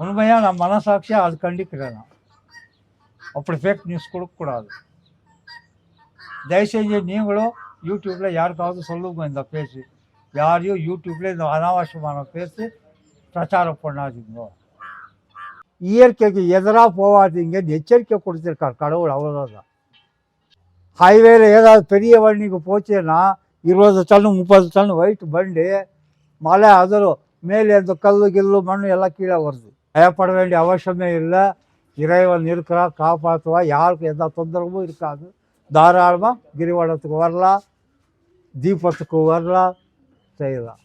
உண்மையாக நான் மனசாட்சியாக அது கண்டிக்கிறேன் நான் அப்படி ஃபேக் நியூஸ் கொடுக்கக்கூடாது தயவுசெஞ்சு நீங்களும் யூடியூப்பில் யாருக்காவது சொல்லுங்க இந்த பேச்சு யாரையும் யூடியூப்பில் இந்த அனாவசியமான பேச்சு பிரச்சாரம் பண்ணாதீங்க இயற்கைக்கு எதிராக போகாதீங்கன்னு எச்சரிக்கை கொடுத்துருக்கார் கடவுள் அவ்வளோதான் ஹைவேல ஏதாவது பெரிய வண்டிக்கு போச்சுன்னா இருபது டன் முப்பது டன் வெயிட் வண்டி மழை அதிரும் மேலே அந்த கல் கில்லு மண் எல்லாம் கீழே வருது பயப்பட வேண்டிய அவசியமே இல்லை. இறைவன் இருக்கிறா காப்பாற்றுவா யாருக்கும் எந்த தொந்தரவும் இருக்காது. தாராளமாக கிரிவலத்துக்கு வரலாம் தீபத்துக்கு வரலாம் செய்யலாம்.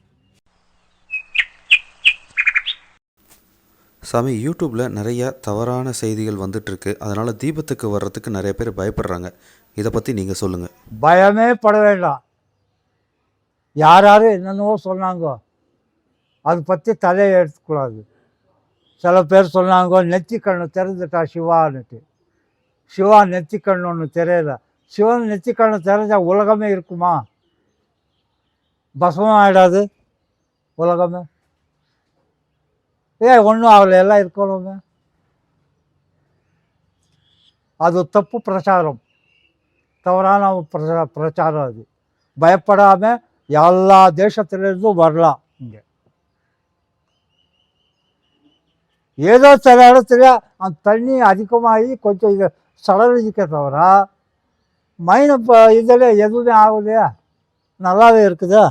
சாமி யூடியூப்பில் நிறைய தவறான செய்திகள் வந்துட்டுருக்கு. அதனால் தீபத்துக்கு வர்றதுக்கு நிறைய பேர் பயப்படுறாங்க. இதை பற்றி நீங்கள் சொல்லுங்கள் பயமே பட வேண்டாம். யார் யார் என்னென்னவோ சொன்னாங்க அதை பற்றி தலையை எடுத்துக்கூடாது. சில பேர் சொன்னாங்க நெத்திக்கண்ணு திறந்துட்டா சிவான்னுட்டு. சிவா நெத்திக்கண்ணு ஒன்று தெரியல. சிவன் நெத்திக்கண்ணு கண்ணு உலகமே இருக்குமா? பசமும் ஆகிடாது உலகமே? ஏ ஒன்றும் அவளை எல்லாம் இருக்கணுமே. அது தப்பு பிரச்சாரம். தவறான பிரச்சாரம் அது. பயப்படாமல் எல்லா தேசத்துலேருந்தும் வரலாம் இங்கே. ஏதோ சில இடத்துல அந்த தண்ணி அதிகமாகி கொஞ்சம் இது சடலிக்க தவிர மைன இப்போ இதில் எதுவுமே ஆகுது நல்லாவே இருக்குதா.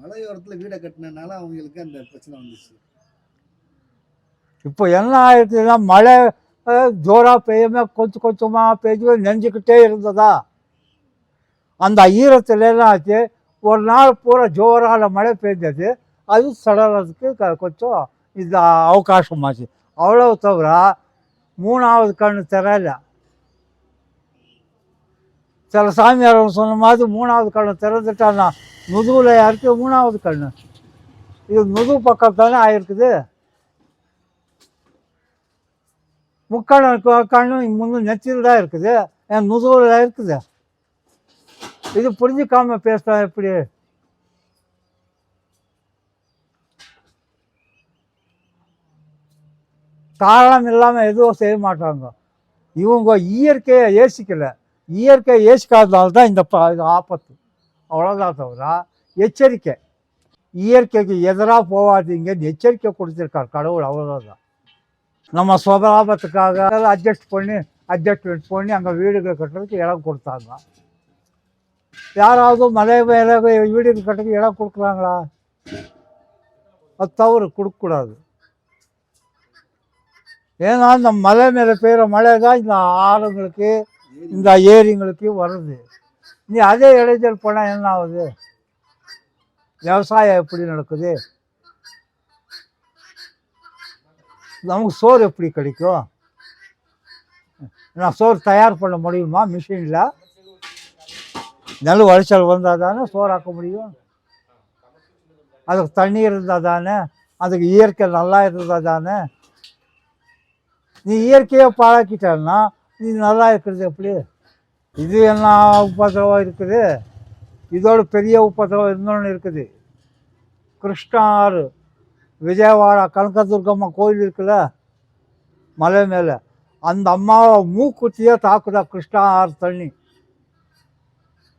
மலையோரத்துல வீடை கட்டினனால அவங்களுக்கு அந்த பிரச்சனை வந்துச்சு. இப்போ என்ன ஆயிடுச்சுன்னா மழை ஜோராக பெய்யாம கொஞ்சம் கொஞ்சமாக பெய்ஞ்சு நெஞ்சுக்கிட்டே இருந்ததா? அந்த ஈரத்துல எல்லாம் ஆச்சு ஒரு நாள் பூரா ஜோரான மழை பெய்ஞ்சது அது சடலத்துக்கு க- கொஞ்சம் இது அவகாசமாச்சு. அவ்வளவு தவிர மூணாவது கண்ணு தெரியல. சில சாமியார் சொன்ன மாதிரி மூணாவது கண்ணு திறந்துட்டான்னா முதுகில் யாருக்கு? மூணாவது கண்ணு. இது முதுகு பக்கம் தானே ஆயிருக்குது. முக்கண கண்ணு கண்ணும் முன்னு நெத்தியில் தான் இருக்குது. என் முதுகில் இருக்குது. இது புரிஞ்சுக்காம பேசுகிறேன் எப்படி? காரணம் இல்லாமல் எதுவும் செய்ய மாட்டாங்க. இவங்க இயற்கையை ஏசிக்கலை இயற்கையை ஏசிக்காததால் தான் இந்த ப- இது ஆபத்து. அவ்வளோதான் தவிர எச்சரிக்கை. இயற்கைக்கு எதிராக போகாதீங்கன்னு எச்சரிக்கை கொடுத்துருக்கார் கடவுள் அவ்வளோதான் நம்ம சுபலாபத்துக்காக அட்ஜஸ்ட் பண்ணி அட்ஜஸ்ட்மெண்ட் பண்ணி அங்கே வீடுகள் கட்டுறதுக்கு இடம் கொடுத்தாங்க. யாராவது மலை மேலே வீடுகள் கட்டுறதுக்கு இடம் கொடுக்குறாங்களா? அது தவறு கொடுக்கக்கூடாது. ஏன்னா இந்த மலை மேலே பெய்கிற மழை தான் இந்த ஆறுங்களுக்கு இந்த ஏரிங்களுக்கு வருது. நீ அதே இடைஞ்சல் போனால் என்ன ஆகுது விவசாயம் எப்படி நடக்குது? நமக்கு சோறு எப்படி கிடைக்கும்? நான் சோறு தயார் பண்ண முடியுமா? மிஷினில்? நெல் விளைச்சல் வந்தால் தானே சோறாக்க முடியும்? அதுக்கு தண்ணி இருந்தால் தானே அதுக்கு இயற்கை நல்லா இருந்தால் தானே நீ இயற்கையை பழக்கிட்டன்னா நீ நல்லா இருக்கிறது எப்படி? இது என்ன உபதிரவம் இருக்குது? இதோட பெரிய உபதிரவம் இன்னொன்று இருக்குது. கிருஷ்ணா ஆறு. விஜயவாடா கனகதுர்கம்மா கோயில் இருக்குல்ல? மலை மேலே. அந்த அம்மாவை மூக்குத்தியே தாக்குதா கிருஷ்ணா ஆறு தண்ணி?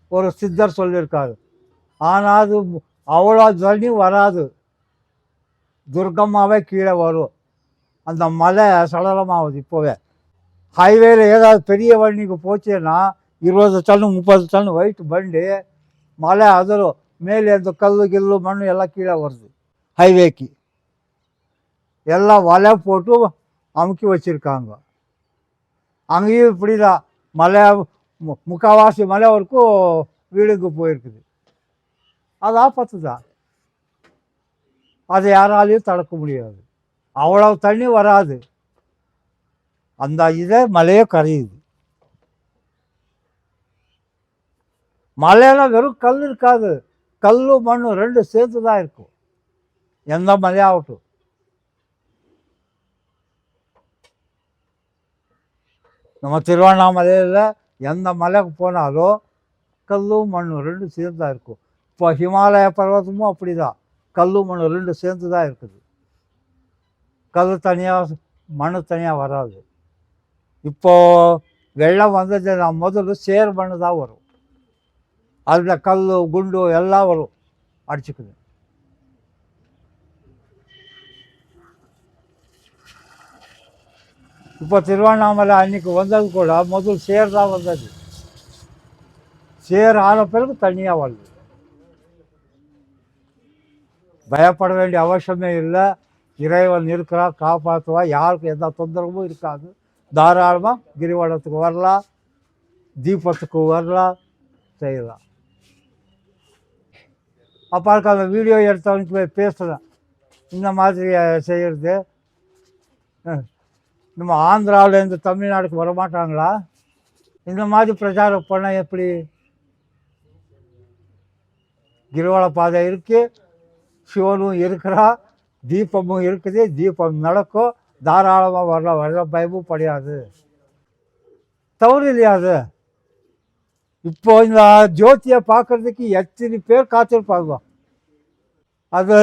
ஒரு சித்தர் சொல்லியிருக்காரு. ஆனால் அது அவ்வளோ தண்ணி வராது. துர்கம்மாவே கீழே வரும். அந்த மலை சடலமாகுது இப்போவே. ஹைவேல ஏதாவது பெரிய வண்டிக்கு போச்சுன்னா இருபது டன் முப்பது டன் வெயிட் வண்டி மலை அதிரும் மேலே அந்த கல் கில்லு மண் எல்லாம் கீழே வருது ஹைவேக்கு. எல்லாம் வலை போட்டு அமுக்கி வச்சுருக்காங்க. அங்கேயும் இப்படி தான் மலை முக்கால்வாசி மலை வரைக்கும் வீடுக்கு போயிருக்குது. அது ஆபத்து தான் அதை யாராலையும் தடுக்க முடியாது. அவ்வளவு தண்ணி வராது. அந்த இதே மலையே கரையுது. மலையெல்லாம் வெறும் கல் இருக்காது. கல் மண்ணு ரெண்டு சேர்த்து தான் இருக்கும். எந்த மலையாகட்டும். நம்ம திருவண்ணாமலையில் எந்த மலைக்கு போனாலும் கல்லும் மண்ணும் ரெண்டும் சேர்ந்து தான் இருக்கும். இப்போ ஹிமாலய பர்வதமும் அப்படி தான் கல் மண் ரெண்டு சேர்ந்து தான் இருக்குது. கல் தனியாக மண் தனியாக வராது. இப்போ வெள்ளம் வந்தது நான் முதல்ல சேர் மண் தான் வரும். அதில் கல் குண்டு எல்லாம் வரும். அடிச்சுக்குது. இப்போ திருவண்ணாமலை அன்னைக்கு வந்தது கூட முதல் சேர் தான் வந்தது. சேர் ஆன பிறகு தனியாக வருது பயப்பட வேண்டிய அவசியமே இல்லை. இறைவன் இருக்கிறா காப்பாற்றுவா யாருக்கும் எந்த தொந்தரவும் இருக்காது. தாராளமாக கிரிவலத்துக்கு வரலாம் தீபத்துக்கு வரலாம் செய்யலாம். அப்போ அதுக்கு அந்த வீடியோ எடுத்தவனுக்கு போய் பேசுகிறேன் இந்த மாதிரி செய்கிறது நம்ம ஆந்திராவிலேருந்து தமிழ்நாடுக்கு வரமாட்டாங்களா? இந்த மாதிரி பிரச்சாரம் பண்ண எப்படி? கிரிவல பாதை இருக்குது சிவனும் இருக்கிறா தீபமும் இருக்குது தீபம் நடக்கும். தாராளமாக வரலாம் வரல பயமும் படையாது. தவறு இல்லையா அது? இப்போ இந்த ஜோதியை பார்க்கறதுக்கு எத்தனை பேர் காத்திருப்பாங்க? அது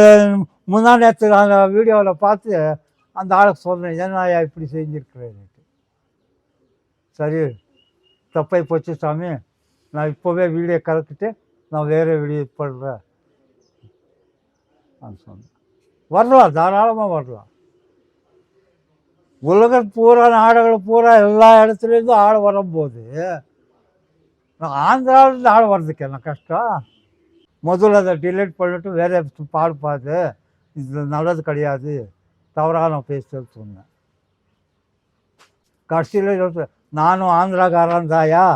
முந்தா நேற்று அந்த வீடியோவில் பார்த்து அந்த ஆளுக்கு சொன்னேன் ஏன்னா இப்படி செஞ்சுருக்கிறேன்ட்டு சரி தப்பை போச்சு சாமி. நான் இப்போவே வீடியோ கலக்கிட்டு நான் வேறு வீடியோ பண்ணுறேன் நான் சொன்னேன். வரலாம் தாராளமாக வரலாம். உலகம் பூரா நாடுகள் பூரா எல்லா இடத்துலேருந்தும் ஆள் வரும்போது நான் ஆந்திராவிலேருந்து ஆள் வர்றதுக்கு என்ன கஷ்டம்? முதல்ல அதை டிலீட் பண்ணிட்டு வேறு பாடு பார்த்து இது நல்லது கிடையாது. தவறாக நான் பேசுறது சொன்னேன். கடைசியில் நானும் ஆந்திராக்காரன் தாயா?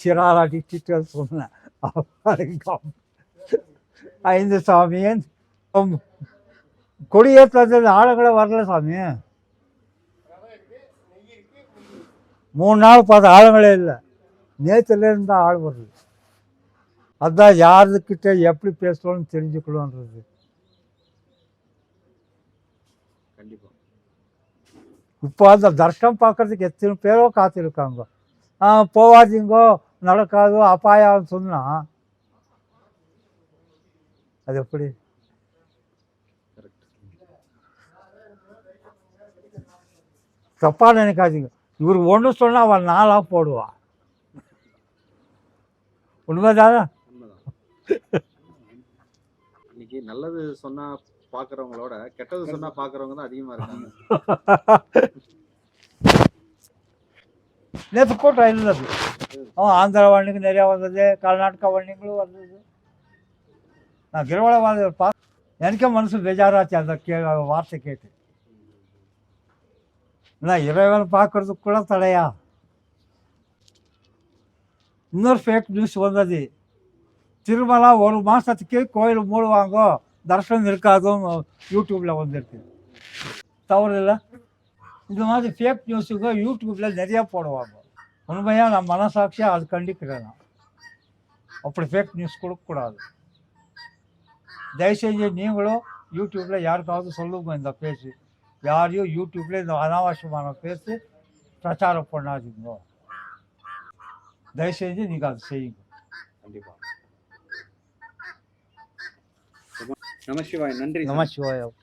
சிராலா டிஸ்ட்ரிக்ட் சொன்னேன். ஐந்து சாமியன் கொடியேற்றது ஆளுங்களே வரல சாமி. மூணு நாள் பார்த்த ஆளுங்களே இல்லை. நேற்றுலேருந்து தான் ஆள் வருது அதான் யாருக்கிட்ட எப்படி பேசணும்னு தெரிஞ்சுக்கணுன்றது இப்போ அந்த தர்ஷனம் பார்க்கறதுக்கு எத்தனை பேரோ காத்திருக்காங்க. போவாதீங்கோ நடக்காதோ அபாயம்னு சொன்னா அது எப்படி? தப்பாக நினைக்காதீங்க. இவர் ஒன்று சொன்னால் அவன் நாளாக போடுவான் உண்மைதானே? இன்னைக்கு நல்லது சொன்னா பாக்குறவங்களோட கெட்டது சொன்னா பாக்குறவங்க தான் அதிகமா இருக்காங்க. நேற்று கூட்டம் இருந்தது. அவன் ஆந்திரா வண்டிங்க நிறையா வந்தது கர்நாடகா வண்டிங்களும் வந்தது. நான் கிரவலவாத பா எனக்கே மனசு பேஜாராச்சு அந்த கே வார்த்தை கேட்டு. நான் இறைவன் பார்க்கறதுக்கு கூட தடையா? இன்னொரு ஃபேக் நியூஸ் வந்தது. திருமலா ஒரு மாதத்துக்கு கோயில் மூடுவாங்கோ? தர்ஷனம் இருக்காதும் யூடியூப்பில் வந்திருக்கு. தவறு இல்லை. இந்த மாதிரி ஃபேக் நியூஸுங்க யூடியூப்பில் நிறையா போடுவாங்க. உண்மையாக நான் மனசாட்சியாக அது கண்டிக்கிறேன் நான். அப்படி ஃபேக் நியூஸ் கொடுக்கக்கூடாது தயவுசெஞ்சு நீங்களும் யூடியூப்பில் யாருக்காவது சொல்லுங்க இந்த பேச்சு யாரையும் யூடியூப்பில் இந்த அனாவசியமான பேச்சு பிரச்சாரம் பண்ணாதீங்க. தயவுசெஞ்சு நீங்கள் அதை செய்யுங்க. கண்டிப்பா. நம சிவாய் நன்றி நம சிவாயம்